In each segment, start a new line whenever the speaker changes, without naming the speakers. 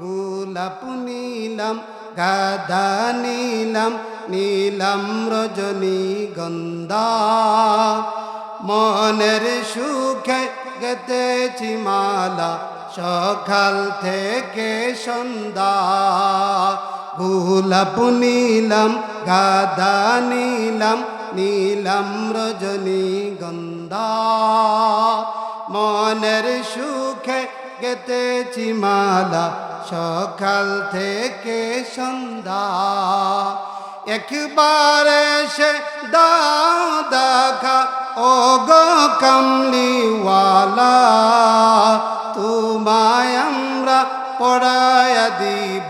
গোলাপ নীলাম, গাদা নীলাম নীলাম রজনী গন্ধা মনের সুখে গেতেছি মালা, সকাল থেকে সন্ধ্যা। গোলাপ নীলাম, গাদা নীলাম নীলাম রজনী গন্ধা মনের সুখে গেতেছি মালা সকাল থেকে সন্ধ্যা। একবার এসে দাও দেখা ও গো কমলিওয়ালা, তোমায় আমরা পড়ায়া দিব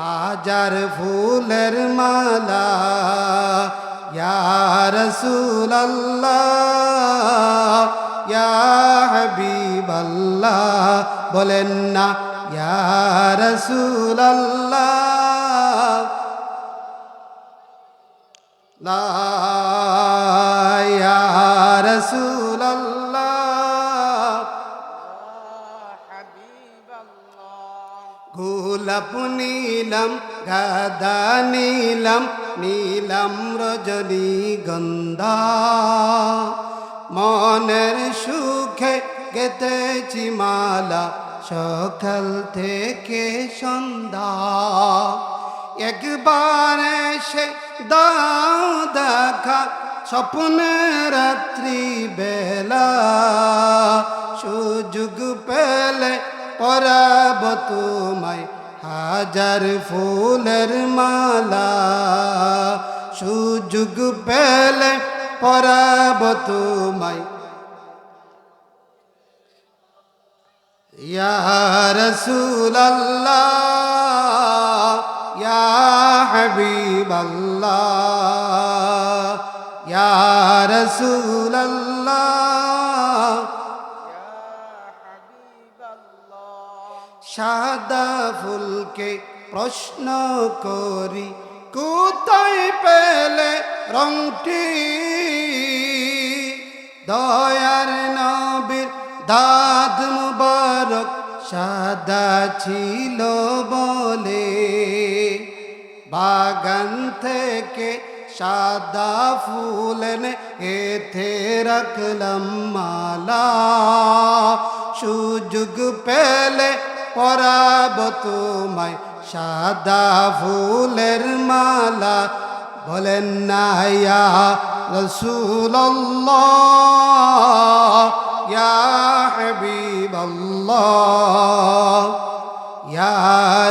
হাজার ফুলের মালা। ইয়া রসুলাল্লাহ, ইয়া বলেন না রসুলাল্লাহ লা ইয়া রসুলাল্লাহ, গোলাপ নীলাম, গাদা নীলাম নীলাম রজনী গন্ধা। মনের সুখে গেতেছি মালা সকাল থেকে সন্ধ্যা, একবার সে দাও দেখা স্বপ্নে রাত্রি বেলা, সুযোগ পেলে পরাব তোমায় হাজার ফুলের মালা, সুযোগ পেলে পরাব তোমায় ইয়া হাবিবাল্লাহ ইয়া সাদা ফুলকে প্রশ্ন করি কোথায় পেলে রংটি? দয়ার নবীর দাদ মুবারক সাদা ছিল বলে। বাগান থেকে সাদা ফুল এনে এতে রাখলাম মালা। সুযোগ পেলে পরাব তোমায় সাদা ফুলের মালা। বলেন না রসুল্লাহ ইয়া হাবিবাল্লাহ ইয়া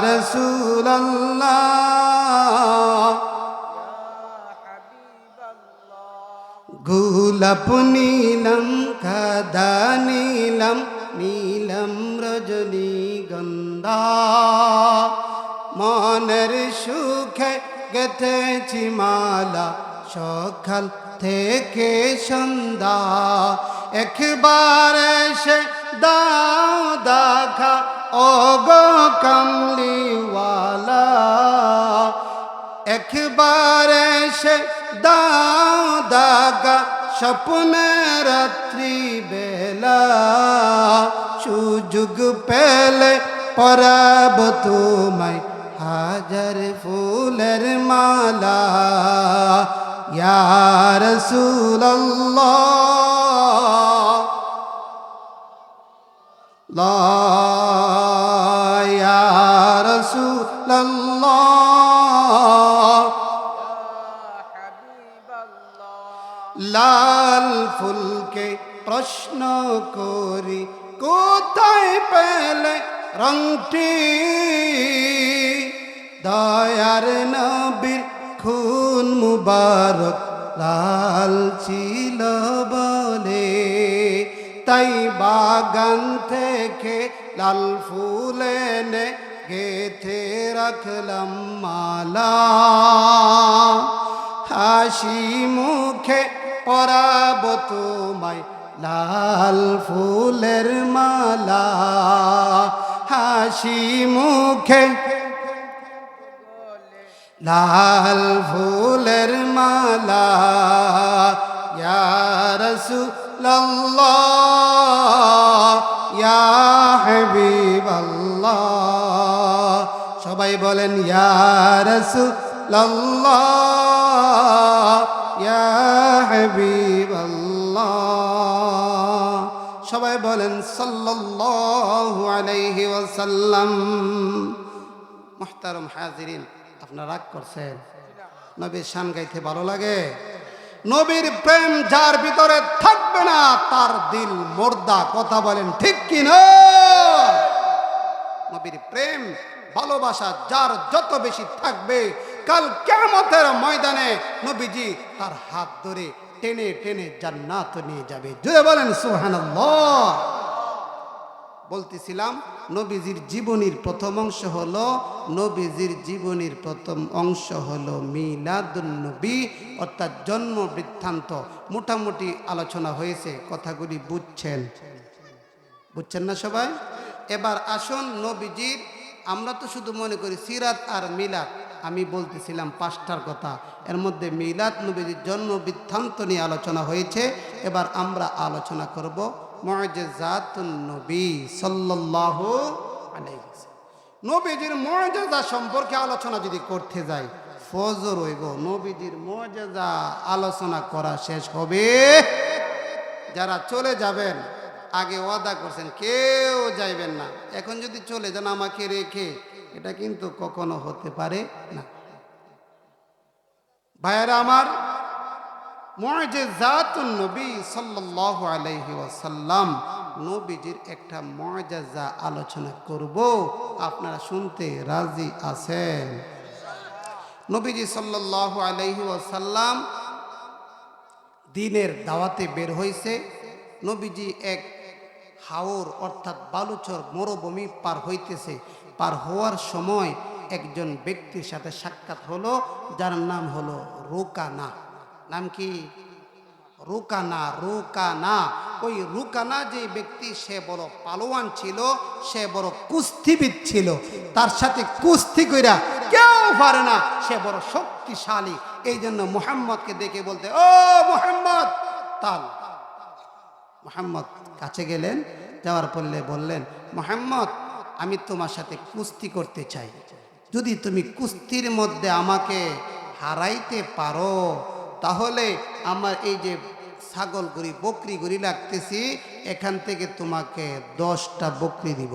রসুল্লাহ গোলাপ নীলম কাদা নীলম নীলম রজনী গন্ধা মনের সুখে গেথেছি মালা সকাল থেকে সন্ধ্যা, একবার এসে দাও দেখা ও গো কমলিওয়ালা। একবার এসে দাও দাগা স্বপ্নে রাত্রি বেলা। সুযোগ পেলে পরাব তোমায়, হাজার ফুলের মালা। ইয়া রসুল্লাহ লা ইয়া রসুল্লাহ লাল ফুলকে প্রশ্ন করি কোথায় পেলে রংটি দয়ার খুন মুবারক লাল ছিল বলে, তাই বাগান থেকে লাল ফুল গেথে রাখলাম মালা। হাসি মুখে পরাব তোমায় লাল ফুলের মালা। হাসি মুখে লাল ইয়া রসুল্লাহ ইয়া হাবিবাল্লাহ। সবাই বলেন, ইয়া রাসূলুল্লাহ, ইয়া হাবিবাল্লাহ। সবাই বলেন, সাল্লাল্লাহু আলাইহি ওয়াসাল্লাম। হাজিরিন, আপনারা করছেন। নবীর শান গাইতে ভালো লাগে। নবীর প্রেম যার ভিতরে থাকবে না, তার দিল মোর্দা, কথা বলেন ঠিক কি না নবীর প্রেম, ভালোবাসা যার যত বেশি থাকবে, কাল কেমতের ময়দানে নবীজি তার হাত ধরে টেনে টেনে জান্নাত নিয়ে যাবে। জুড়ে বলেন সুবহানাল্লাহ। বলতেছিলাম নবীজির জীবনীর প্রথম অংশ হলো, নবীজির জীবনীর প্রথম অংশ হলো নবী, অর্থাৎ জন্ম বৃত্তান্ত। মোটামুটি আলোচনা হয়েছে, কথাগুলি বুঝছেন। বুঝছেন না সবাই? এবার আসুন নবীজির, আমরা তো শুধু মনে করি সিরাত আর মিলাদ। আমি বলতেছিলাম পাঁচটার কথা। এর মধ্যে মিলাদ নবীজির জন্ম বৃত্তান্ত নিয়ে আলোচনা হয়েছে। এবার আমরা আলোচনা করব নবী। নবীজির মর্যাদা সম্পর্কে আলোচনা যদি করতে যাই, ফজর হইব, নবীজির মর্যাদা আলোচনা করা শেষ হবে। যারা চলে যাবেন, আগে ওয়াদা করছেন, কেউ যাইবেন না। এখন যদি চলে যান, আমাকে রেখে, এটা কিন্তু কখনো হতে পারে না। ভাইয়েরা আমার নবীজির একটা আলোচনা করব। আপনারা শুনতে রাজি আছেন? নবীজি ওয়াসাল্লাম দিনের দাওয়াতে বের হয়েছে নবীজি এক হাওর অর্থাৎ বালুচর মরুভূমি পার হইতেছে। পার হওয়ার সময় একজন ব্যক্তির সাথে সাক্ষাৎ হলো, যার নাম হলো রুকানা। নাম কি? রুকানা রুকানা। ওই রুকানা যে ব্যক্তি, সে বড় পালোয়ান ছিল, সে বড় কুস্তিবিদ ছিল। তার সাথে কুস্তি কইরা কেউ পারে না। সে বড় শক্তিশালী। এই জন্য মোহাম্মদকে দেখে বলতে, ও মোহাম্মদ! তাল মোহাম্মদ কাছে গেলেন, যাওয়ার পরলে বললেন, মোহাম্মদ, আমি তোমার সাথে কুস্তি করতে চাই। যদি তুমি কুস্তির মধ্যে আমাকে হারাইতে পারো তাহলে আমার এই যে ছাগল গড়ি, বকরি গড়ি লাগতেছি, এখান থেকে তোমাকে দশটা বকরি দিব।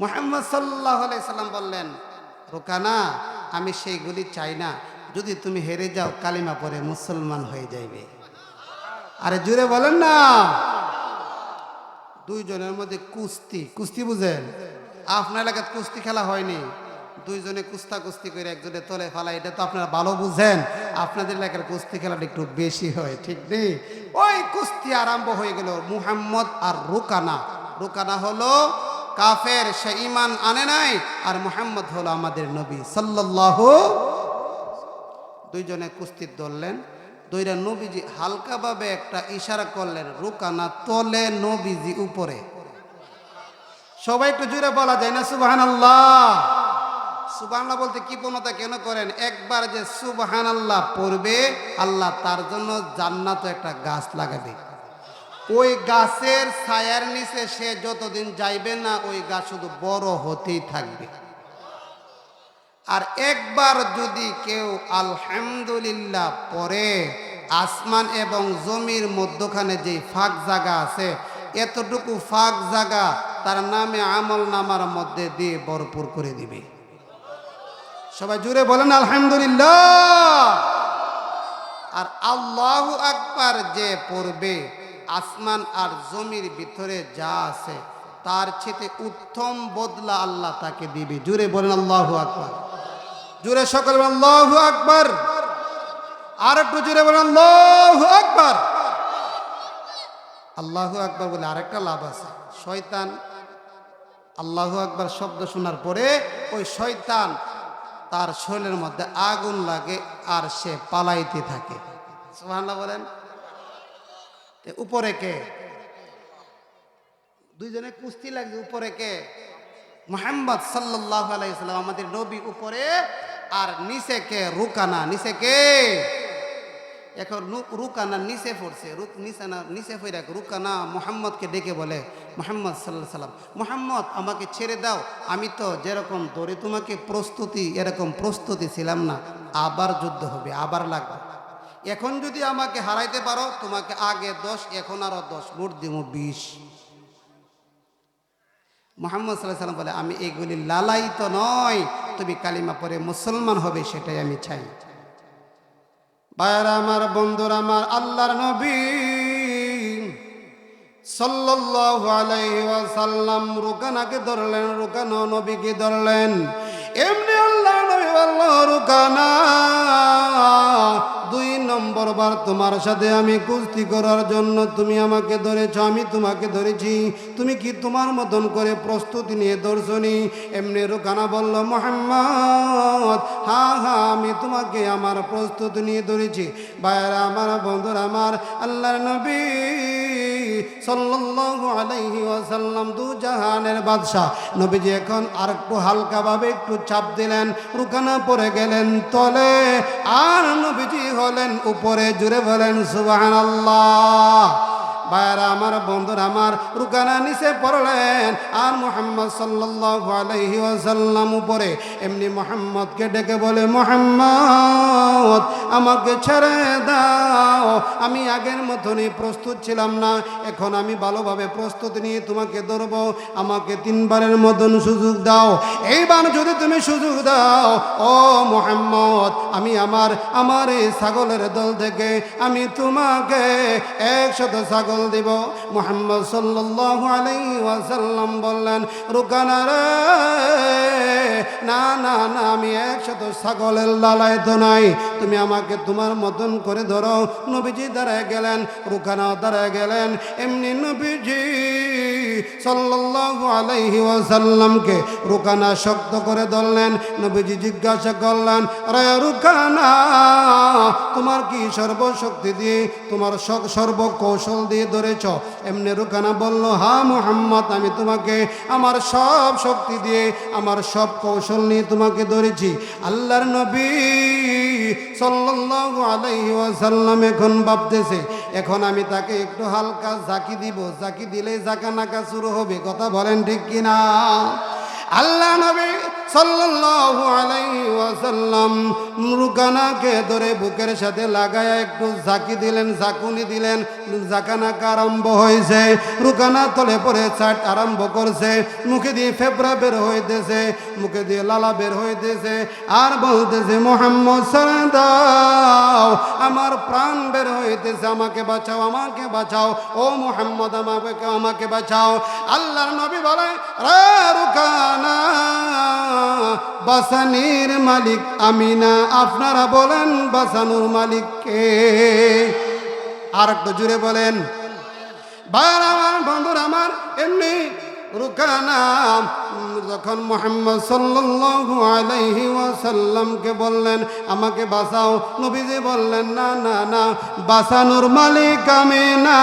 মোহাম্মদ সাল্লাহ সাল্লাম বললেন রোকানা আমি সেইগুলি চাই না। যদি তুমি হেরে যাও, কালিমা পরে মুসলমান হয়ে যাইবে। আরে জুড়ে বলেন না। দুইজনের মধ্যে কুস্তি কুস্তি বুঝেন? আপনার এলাকায় কুস্তি খেলা হয়নি? দুইজনে কুস্তা কুস্তি করে একজনে তলে ফেলা এটা তো আপনারা ভালো বুঝেন। আপনাদের এলাকার কুস্তি খেলাটা একটু বেশি হয়, ঠিক নেই ওই কুস্তি আরম্ভ হয়ে গেল মুহাম্মদ আর রুকানা। রুকানা হলো কাফের, সে ইমান আনে নাই, আর মুহাম্মদ হলো আমাদের নবী সাল্লাল্লাহু দুইজনে কুস্তি ধরলেন দুইটা নবীজি হালকাভাবে একটা ইশারা করলেন, রুকানা তলে নবীজি উপরে। সবাই একটু জুড়ে বলা যায় না সুবাহান আল্লাহ সুবাহান বলতে কি পূর্ণতা কেন করেন? একবার যে সুবাহান আল্লাহ পড়বে, আল্লাহ তার জন্য জান্নাত একটা গাছ লাগাবে। ওই গাছের ছায়ার নিচে সে যতদিন যাইবে না, ওই গাছ শুধু বড় হতেই থাকবে। আর একবার যদি কেউ আলহামদুলিল্লাহ পরে আসমান এবং জমির মধ্যখানে যে ফাঁক জায়গা আছে, এতটুকু ফাঁক জায়গা তার নামে আমল নামার মধ্যে দিয়ে ভরপুর করে দিবে। সবাই জুড়ে বলেন, আলহামদুলিল্লাহ। আর আল্লাহ আকবার যে পড়বে, আসমান আর জমির ভিতরে যা আছে, তার চেয়ে উত্তম বদলা আল্লাহ তাকে দিবে। জুড়ে বলেন, আল্লাহ আকবার। জুড়ে সকল আল্লাহ আকবার। আর একটু জুড়ে বলেন, আল্লাহ আকবার। আল্লাহ আকবার বলে আরেকটা লাভ আছে। শয়তান, আল্লাহ আকবার শব্দ শোনার পরে ওই শয়তান তার শরীরের মধ্যে আগুন লাগে আর সে পালাইতে থাকে। সুবহানাল্লাহ বলেন। উপরে কে? দুইজনে কুস্তি লাগছে, উপরে কে? মোহাম্মদ সাল্লাহ আলাইসাল্লাম আমাদের নবী উপরে। আর নিচে কে? রুকানা। নিচে কে? এখন রু- রুকানা নিচে পড়ছে রুক নিচানা নিচে পড়ে রুকানা মোহাম্মদকে ডেকে বলে, মোহাম্মদ সাল্লাহ সাল্লাম, মোহাম্মদ, আমাকে ছেড়ে দাও। আমি তো যেরকম ধরে তোমাকে প্রস্তুতি, এরকম প্রস্তুতি ছিলাম না। আবার যুদ্ধ হবে, আবার লাগবে। এখন যদি আমাকে হারাইতে পারো, তোমাকে আগে দশ, এখন আরও দশ, মোট দিব বিশ। মোহাম্মদ সাল্লাহ সাল্লাম বলে, আমি এগুলি লালাই তো নয়। তুমি কালিমা পরে মুসলমান হবে, সেটাই আমি চাই। ভাইয়ারা আমার বন্ধুর আমার আল্লাহর নবী সাল্লাল্লাহু আলাইহি ওয়াসাল্লাম রুকানাকে ধরলেন রোকানো নবীকে ধরলেন। এমনি আল্লাহ নবী বলল রুকানা দুই নম্বর বার তোমার সাথে আমি কুস্তি করার জন্য তুমি আমাকে ধরেছ, আমি তোমাকে ধরেছি। তুমি কি তোমার মতন করে প্রস্তুতি নিয়ে ধরছনি? এমনি রুকানা বলল, মোহাম্মদ, হা হা, আমি তোমাকে আমার প্রস্তুতি নিয়ে ধরেছি। বাইরে আমার বন্ধুরা, আমার আল্লাহর নবী। সাল্লাল্লাহু আলাইহি ওয়াসাল্লাম, দু জাহানের বাদশাহ। নবীজি এখন আর একটু হালকাভাবে একটু চাপ দিলেন, রুকানা পরে গেলেন তলে, আর নবীজি হলেন উপরে, জুড়ে বলেন, সুবহানাল্লাহ। ভাইয়ারা, আমার বন্ধুরা, আমার রুকানা নিচে পড়লেন আর মোহাম্মদ সাল্লাল্লাহু আলাইহি ওয়াসাল্লাম উপরে। এমনি মোহাম্মদকে ডেকে বলে, মোহাম্মদ, আমাকে ছেড়ে দাও। আমি আগের মতনই প্রস্তুত ছিলাম না, এখন আমি ভালোভাবে প্রস্তুত নিয়ে তোমাকে ধরবো। আমাকে তিনবারের মতন সুযোগ দাও। এইবার যদি তুমি সুযোগ দাও, ও মোহাম্মদ আমি আমার আমার এই ছাগলের দল থেকে আমি তোমাকে একশত ছাগল দিব। মোহাম্মদ সাল্লাল্লাহু আলাইহি ওয়াসাল্লাম বললেন, রুকানা রে, না না না, আমি একশত ছাগলের লালায় তো নাই। তুমি আমাকে তোমার মতন করে ধরো। নবীজি দাঁড়ায় গেলেন রুকানা দাঁড়ায় গেলেন। এমনি নবীজি সাল্লাল্লাহু আলাইহি ওয়াসাল্লামকে রুকানা শক্ত করে ধরলেন। নবীজি জিজ্ঞাসা করলেন, রে রুকানা তোমার কি সর্বশক্তি দিয়ে, তোমার সর্বকৌশল দিয়ে ধরেছ? এমনি রুকানা বলল, হা মুহাম্মদ, আমি তোমাকে, আমার সব শক্তি দিয়ে, আমার সব কৌশল নিয়ে তোমাকে ধরেছি। আল্লাহর নবী সাল্লাল্লাহু আলাইহি এখন ভাবতেছে, এখন আমি তাকে একটু হালকা জাকি দিব জাকি দিলে জাকা নাকা শুরু হবে। কথা বলেন ঠিক কিনা? আল্লাহ নবী সাল্লাল্লাহু আলাইহি ওয়াসাল্লাম রুকানাকে ধরে বুকের সাথে লাগায়া একটু জাকি দিলেন জাকুনি দিলেন। জাকানাকা আরম্ভ হয়েছে। রুকানা তলে পরে চাট আরম্ভ করছে। মুখে দিয়ে ফেবরা বের হইতেছে, মুখে দিয়ে লালা বের হইতেছে। আর বলতেছে, মোহাম্মদ আমার প্রাণ বের হইতেছে, আমাকে বাঁচাও আমাকে বাঁচাও। ও মোহাম্মদ, আমাকে আমাকে বাঁচাও। আল্লাহর নবী বলে, রে রুকানা বাসানির মালিক আমি না আপনারা বলেন বাসানুর মালিক কে? আর একটু জুড়ে বলেন। বার বন্ধুর আমার, এমনি রুকানা যখন মোহাম্মদ সাল্লাল্লাহু আলাইহি ওয়াসাল্লামকে বললেন, আমাকে বাঁচাও। নবীজি বললেন, না না না বাঁচানোর মালিক আমি না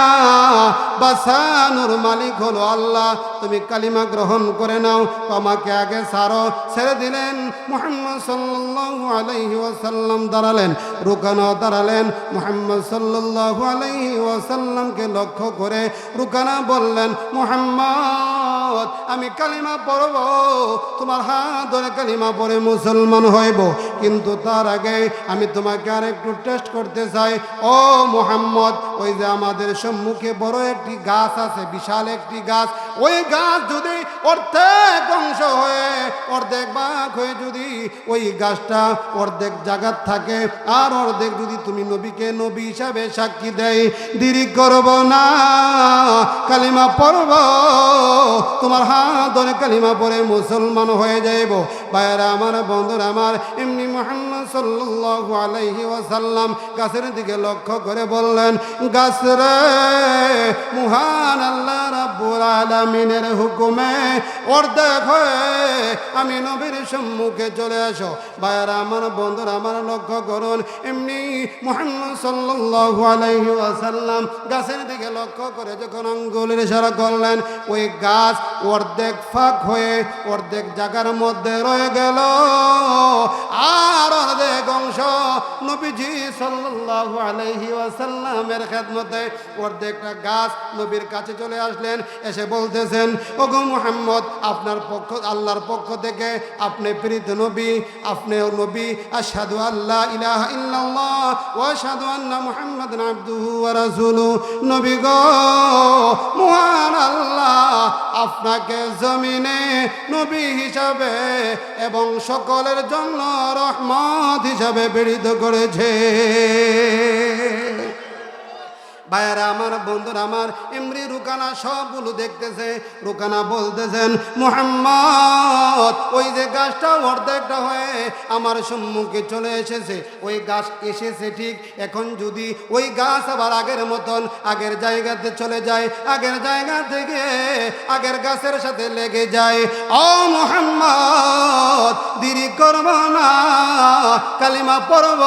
বাঁচানোর মালিক হলো আল্লাহ। তুমি কালিমা গ্রহণ করে নাও আমাকে আগে সারো। ছেড়ে দিলেন, মোহাম্মদ সাল্লাল্লাহু আলাইহি ওয়াসাল্লাম দাঁড়ালেন, রুকানা দাঁড়ালেন, মোহাম্মদ সাল্লাল্লাহু আলাইহি ওয়াসাল্লামকে লক্ষ্য করে রুকানা বললেন, মোহাম্মদ, আমি কালিমা পড়ব, তোমার হাত ধরে কালিমা পড়ে মুসলমান হইব। কিন্তু তার আগে আমি তোমাকে আর একটু টেস্ট করতে চাই। ও মোহাম্মদ ওই যে আমাদের সম্মুখে বড় একটি গাছ আছে, বিশাল একটি গাছ। ওই গাছ যদি অর্ধেক অংশ হয়ে, অর্ধেক ভাগ হয়ে যদি ওই গাছটা অর্ধেক জায়গার থাকে, আর অর্ধেক যদি তুমি নবীকে নবী হিসাবে সাক্ষী দেয়, দেরি করব না, কালিমা পড়ব। তোমার হাত ধরে কালিমা পরে মুসলমান হয়ে যাইব। ভাইয়ারা আমার, বন্ধুরা আমার, এমনি মোহাম্মদ সাল্লাল্লাহু আলাইহি ওয়াসাল্লাম গাছের দিকে লক্ষ্য করে বললেন গাছ রে, মহান আল্লাহ রাব্বুল আলামিনের হুকুমে অর্ধেক হয়ে আমি নবীর সম্মুখে চলে আসো। ভাইয়ারা, আমার বন্ধুরা, আমার লক্ষ্য করুন, এমনি মোহাম্মদ সাল্লাল্লাহু আলাইহি ওয়াসাল্লাম গাছের দিকে লক্ষ্য করে যখন আঙ্গুলের ইশারা করলেন, ওই গাছ অর্ধেক ফাঁক হয়ে অর্ধেক জায়গার মধ্যে রয়ে গেল। আর অর্ধেক অংশ নবীজি সাল্লাল্লাহু আলাইহি ওয়াসাল্লামের খেদমতে অর্ধেকটা গাছ নবীর কাছে চলে আসলেন, এসে বলতেছেন, ওগো মুহাম্মদ, আপনার পক্ষ, আল্লাহর পক্ষ থেকে আপনি প্রীত নবী, আপনি নবী, আশহাদু আল্লাহ ইলাহা ইল্লাল্লাহ ওয়া আশহাদু আন্না মুহাম্মাদান আবদুহু ওয়া নবী গো মহান আল্লাহ আপনাকে জমিনে নবী হিসাবে এবং সকলের জন্য রহমত হিসাবে প্রেরিত করেছে। ভাইয়ারা আমার, বন্ধুরা আমার এমরি রুকানা সবগুলো দেখতেছে। রুকানা বলতেছেন, মোহাম্মদ, ওই যে গাছটা অর্ধেকটা হয়ে আমার সম্মুখে চলে এসেছে। ওই গাছ এসেছে ঠিক। এখন যদি ওই গাছ আবার আগের মতন আগের জায়গাতে চলে যায়, আগের জায়গা থেকে আগের গাছের সাথে লেগে যায়। ও মোহাম্মদ, দেরি করব না। কালিমা পড়ব,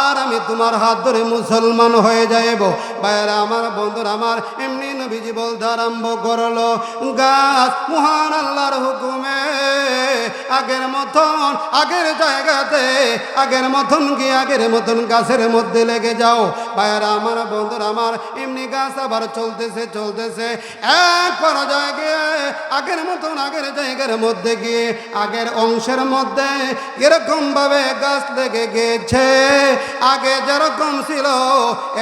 আর আমি তোমার হাত ধরে মুসলমান হয়ে যাইব। ভাইয়েরা আমার বন্ধুরা আমার এমনি নবীজি বলতে আরম্ভ করল, গাছ, মহান আল্লাহর হুকুমে, আগের মতন, আগের জায়গাতে, আগের মতন গিয়ে আগের মতন গাছের মধ্যে লেগে যাও। ভাইয়েরা আমার, বন্ধুরা আমার, এমনি গাছ আবার চলতেছে চলতেছে। এক পর্যায়ে গিয়ে আগের মতন, আগের জায়গার মধ্যে গিয়ে, আগের অংশের মধ্যে এরকম ভাবে গাছ লেগে গেছে আগে যেরকম ছিল,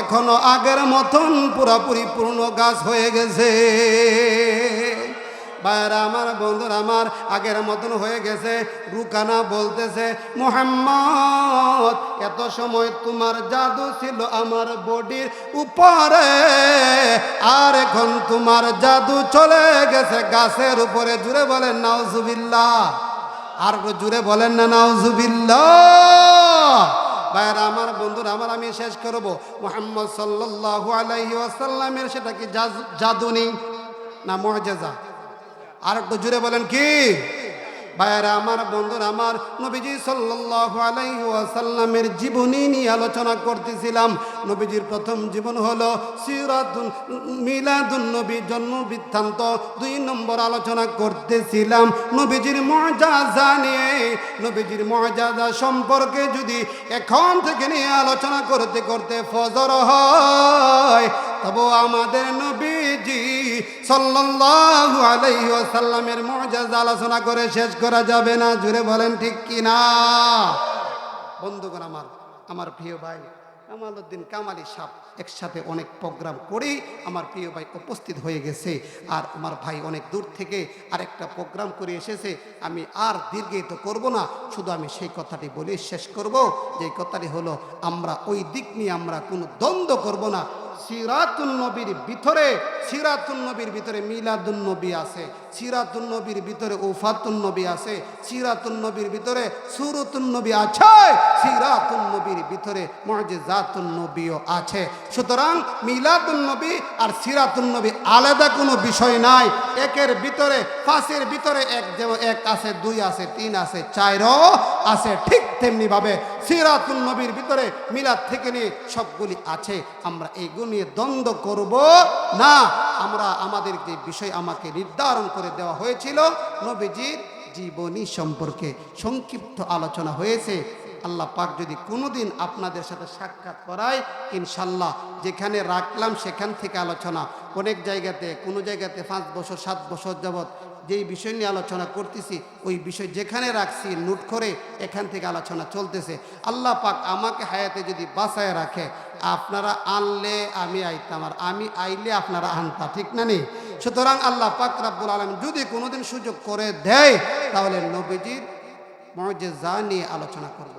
এখনও আগের মতন পুরাপুরি পূর্ণ গাছ হয়ে গেছে। ভাইরা আমার, বন্ধুর আমার, আগের মতন হয়ে গেছে। রুকানা বলতেছে, মোহাম্মদ, এত সময় তোমার জাদু ছিল আমার বডির উপরে। আর এখন তোমার জাদু চলে গেছে গাছের উপরে। জুড়ে বলেন, নাউজুবিল্লাহ। আর জুড়ে বলেন না, নাউজুবিল্লাহ। ভাইয়েরা, আমার বন্ধুরা, আমার আমি শেষ করব। মোহাম্মদ সাল্লু আলাইহি আসাল্লামের সেটা কি জাদু- নেই না মহাজেজা আর একটু জুড়ে বলেন কি? ভাইয়েরা, আমার বন্ধুর, আমার নবীজি সাল্লাল্লাহু আলাইহি আসাল্লামের জীবনী নিয়ে আলোচনা করতেছিলাম। নবীজির প্রথম জীবন হলো সিরাতুন মিলাদুন নবী জন্ম বৃত্তান্ত। দুই নম্বর আলোচনা করতেছিলাম নবীজির মজাজা নিয়ে। নবীজির মজাজা সম্পর্কে যদি এখন থেকে নিয়ে আলোচনা করতে করতে ফজর হয়, তবু আমাদের নবীজি সাল্লাল্লাহু আলাইহি ওয়াসাল্লামের আলোচনা করে শেষ করা যাবে না। জুড়ে বলেন ঠিক কি না বন্ধুগণ আমার আমার প্রিয় ভাই কামালউদ্দিন কামালি সাপ একসাথে অনেক প্রোগ্রাম করেই আমার প্রিয় ভাই উপস্থিত হয়ে গেছে। আর আমার ভাই অনেক দূর থেকে আরেকটা প্রোগ্রাম করে এসেছে। আমি আর দীর্ঘায়িত করব না, শুধু আমি সেই কথাটি বলে শেষ করব। যে কথাটি হলো, আমরা ওই দিক নিয়ে আমরা কোনো দ্বন্দ্ব করব না সিরাতুন নবীর ভিতরে, সিরাতুন নবীর ভিতরে মিলাদুন নবী আছে, সিরাতুন নবীর ভিতরে ওফাতুন নবী আছে, সিরাতুন নবীর ভিতরে সুরতুন নবী আছে, সিরাতুন নবীর ভিতরে মজেজাতুন নবীও আছে। সুতরাং মিলাদুন নবী আর সিরাতুন নবী আলাদা কোনো বিষয় নাই। একের ভিতরে, পাঁচের ভিতরে এক যেমন এক আছে, দুই আছে, তিন আছে, চারও আছে, ঠিক তেমনি ভাবে সিরাতুন নবীর ভিতরে মিলাদ থেকে নিয়ে সবগুলি আছে। আমরা এইগুলো নিয়ে দ্বন্দ্ব করব না। আমরা আমাদের যে বিষয় আমাকে নির্ধারণ করে দেওয়া হয়েছিল, নবীজির জীবনী সম্পর্কে সংক্ষিপ্ত আলোচনা হয়েছে। আল্লাহ পাক যদি কোনোদিন আপনাদের সাথে সাক্ষাৎ করায়, ইনশাল্লাহ যেখানে রাখলাম সেখান থেকে আলোচনা। অনেক জায়গাতে, কোনো জায়গাতে পাঁচ বছর, সাত বছর যাবৎ যেই বিষয় নিয়ে আলোচনা করতেছি, ওই বিষয় যেখানে রাখছি নোট করে এখান থেকে আলোচনা চলতেছে। আল্লাহ পাক আমাকে হায়াতে যদি বাঁচায় রাখে, আপনারা আনলে আমি আইতাম, আর আমি আইলে আপনারা আনতা, ঠিক না নেই সুতরাং আল্লাহ পাক রাব্বুল আলম যদি কোনোদিন সুযোগ করে দেয়, তাহলে নবীজির মজেজা নিয়ে আলোচনা করব।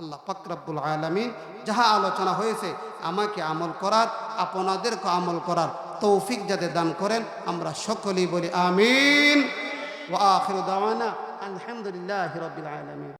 আল্লাহ পাকরাব্বুল আলমিন যাহা আলোচনা হয়েছে, আমাকে আমল করার, আপনাদেরকে আমল করার তৌফিক যাতে দান করেন আমরা সকলেই বলি আমিন। ওয়া আখির দাওয়ানা আলহামদুলিল্লাহ রবিল আলামিন।